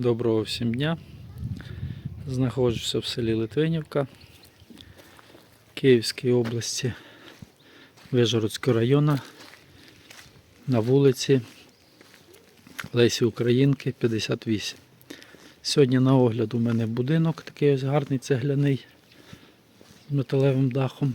Доброго всім дня. Знаходжуся в селі Литвинівка Київської області, Вижгородського району на вулиці Лесі Українки 58. Сьогодні на огляд у мене будинок, такий ось гарний цегляний з металевим дахом,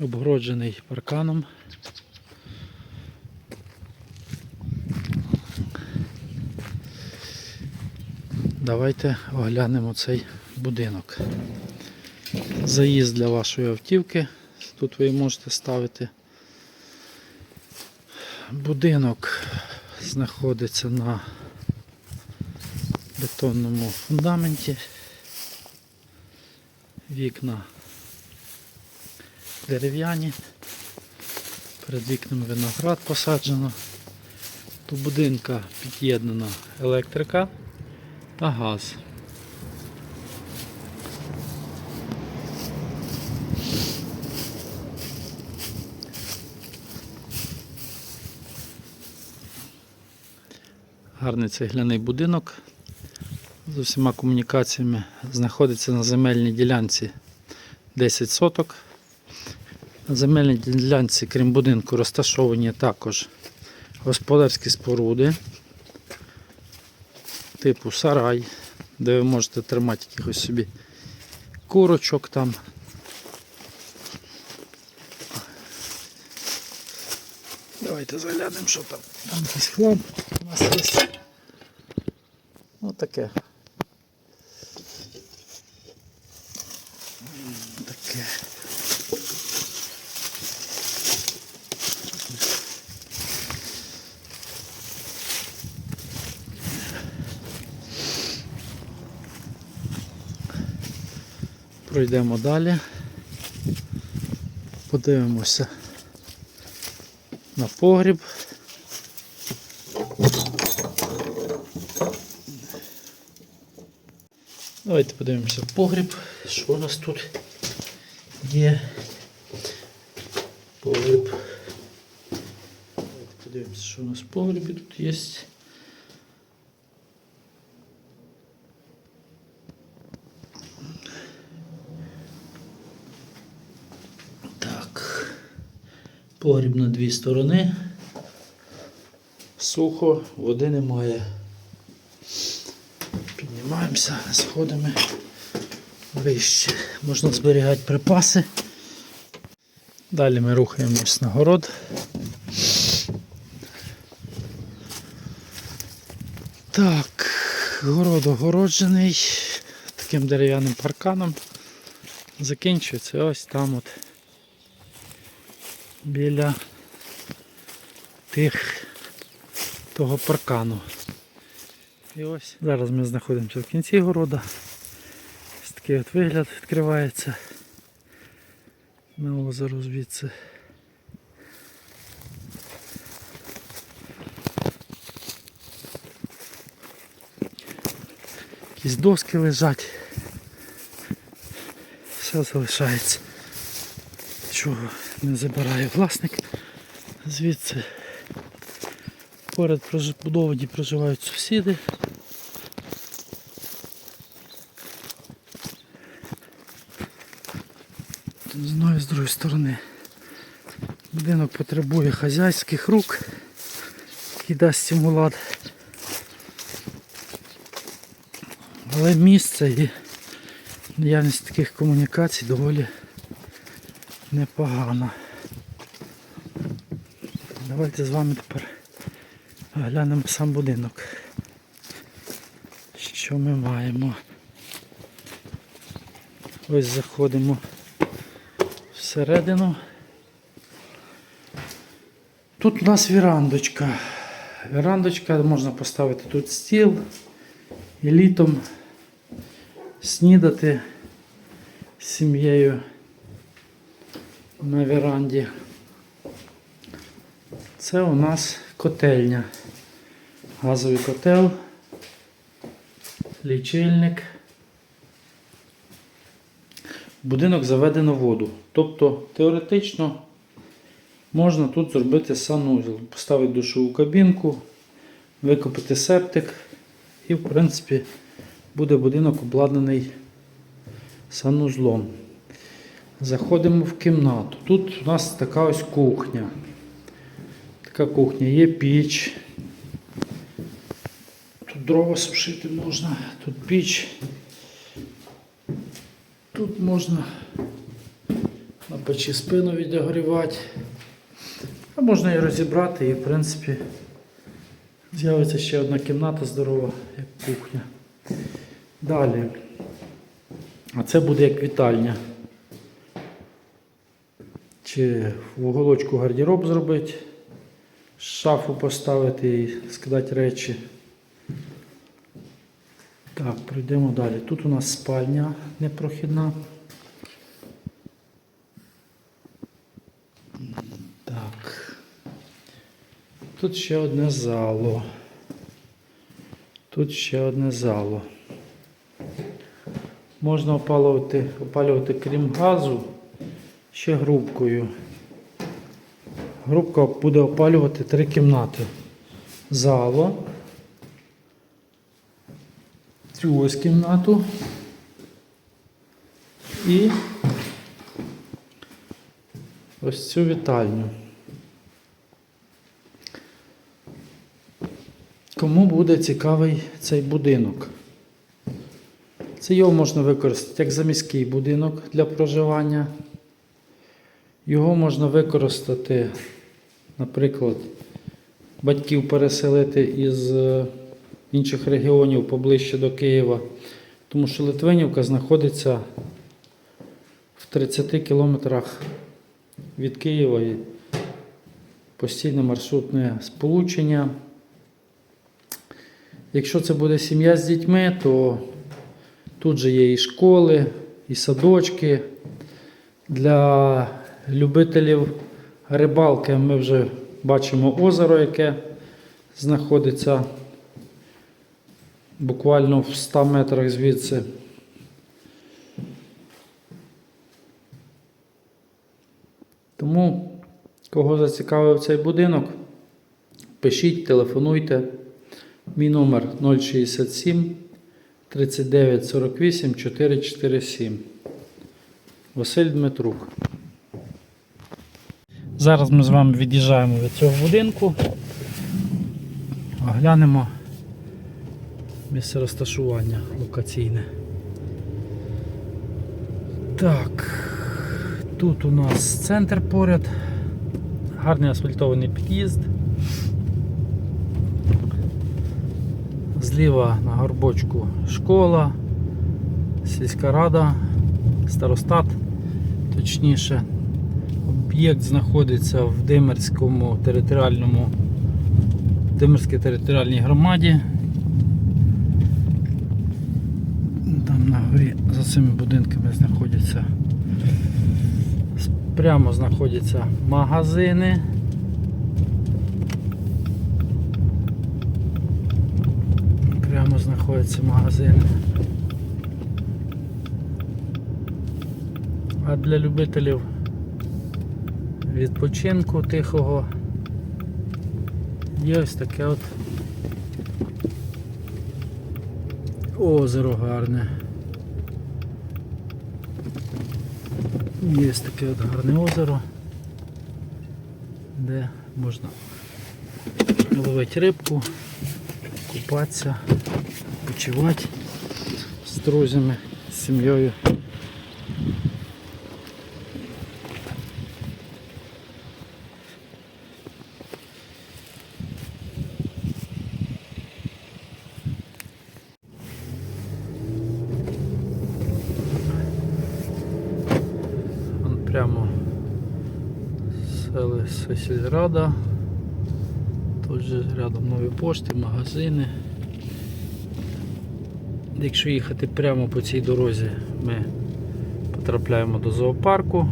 обгороджений парканом. Давайте оглянемо цей будинок. Заїзд для вашої автівки. Тут ви можете ставити. Будинок знаходиться на бетонному фундаменті. Вікна дерев'яні. Перед вікнами виноград посаджено. До будинка під'єднана електрика та газ. Гарний цегляний будинок з усіма комунікаціями знаходиться на земельній ділянці 10 соток. На земельній ділянці, крім будинку, розташовані також господарські споруди типу сарай, де ви можете тримати якихось собі курочок там. Давайте заглянемо, що там. Там якийсь хлам у нас є. Ну таке. Таке. Пройдемо далі. Подивимося на погріб. Давайте подивимося погріб, що у нас тут є. Погріб. Давайте подивимося, що у нас в погрібі тут є. Погріб на дві сторони. Сухо, води немає. Піднімаємося сходами вище. Можна зберігати припаси. Далі ми рухаємось на город. Так, город огороджений таким дерев'яним парканом. Закінчується ось там от біля тих того паркану. І ось зараз ми знаходимося в кінці города. Ось такий от вигляд відкривається на озеро звідси. Якісь доски лежать. Все залишається. Чого не забирає власник звідси. Поряд будовані проживають сусіди. З одної з другої сторони. Будинок потребує хазяйських рук, який дасть стимулат. Але місце і наявність таких комунікацій доволі непогана. Давайте з вами тепер глянемо сам будинок. Що ми маємо? Ось заходимо всередину. Тут у нас вірандочка. Вірандочка, можна поставити тут стіл і літом снідати з сім'єю на віранді. Це у нас котельня. Газовий котел, лічильник. Будинок заведено воду. Тобто теоретично можна тут зробити санузел, поставити душову кабінку, викопати септик і, в принципі, буде будинок обладнаний санузлом. Заходимо в кімнату. Тут у нас така ось кухня. Така кухня, є піч. Тут дрова сушити можна, тут піч. Тут можна на печі спину відогрівати. А можна і розібрати, і в принципі з'явиться ще одна кімната здорова, як кухня. Далі. А це буде як вітальня. Чи в уголочку гардероб зробити, шафу поставити і скидати речі. Так, пройдемо далі. Тут у нас спальня непрохідна. Так. Тут ще одне зало. Тут ще одне зало. Можна опалювати, опалювати крім газу ще грубкою. Грубка буде опалювати три кімнати. Зало. Цю ось кімнату. І ось цю вітальню. Кому буде цікавий цей будинок? Це його можна використати як заміський будинок для проживання. Його можна використати, наприклад, батьків переселити із е, інших регіонів поближче до Києва, тому що Литвинівка знаходиться в 30 кілометрах від Києва і постійне маршрутне сполучення. Якщо це буде сім'я з дітьми, то тут же є і школи, і садочки. Для любителів рибалки ми вже бачимо озеро, яке знаходиться буквально в 100 метрах звідси. Тому, кого зацікавив цей будинок, пишіть, телефонуйте. Мій номер 067 39 48 447. Василь Дмитрук. Зараз ми з вами від'їжджаємо від цього будинку. Оглянемо місце розташування локаційне. Так, тут у нас центр поряд, гарний асфальтований під'їзд. Зліва на горбочку школа, сільська рада, старостат, точніше. Об'єкт знаходиться в Димерському територіальному Димерській територіальній громаді. Там на горі за цими будинками знаходяться прямо знаходяться магазини. Прямо знаходяться магазини. А для любителів відпочинку тихого є ось таке от озеро гарне. Є таке от гарне озеро, де можна ловити рибку, купатися, почувати з друзями, з сім'єю. Прямо селище сільрада. Тут же рядом нові пошти, магазини. Якщо їхати прямо по цій дорозі, ми потрапляємо до зоопарку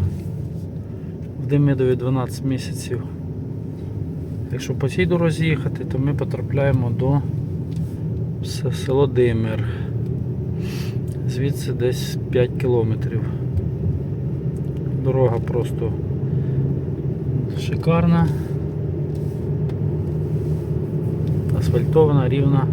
в Демидові 12 місяців. Якщо по цій дорозі їхати, то ми потрапляємо до село Димир. Звідси десь 5 кілометрів. Дорога просто шикарна. асфальтована, рівна.